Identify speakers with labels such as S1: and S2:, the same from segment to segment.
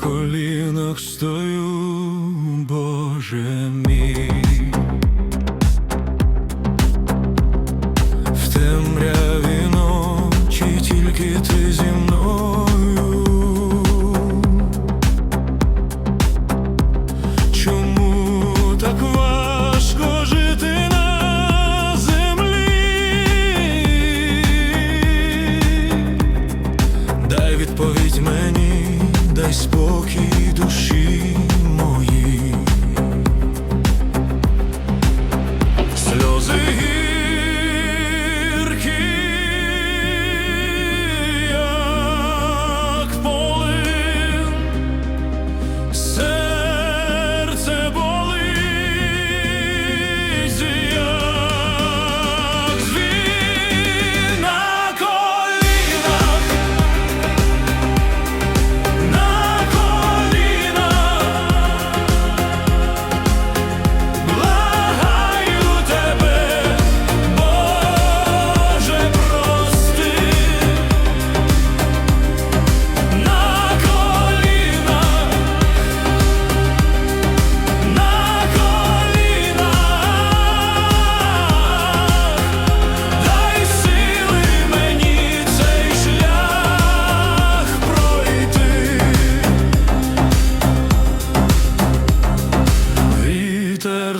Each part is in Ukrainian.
S1: колінах стою, Боже мій. В темряві ночі тільки ти зі мною.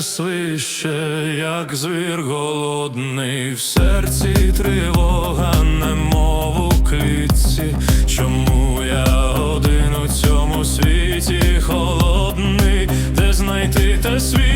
S1: свище, як звір голодний, в серці тривога, немов у квітці. Чому я один у цьому світі холодний, де знайти те світ?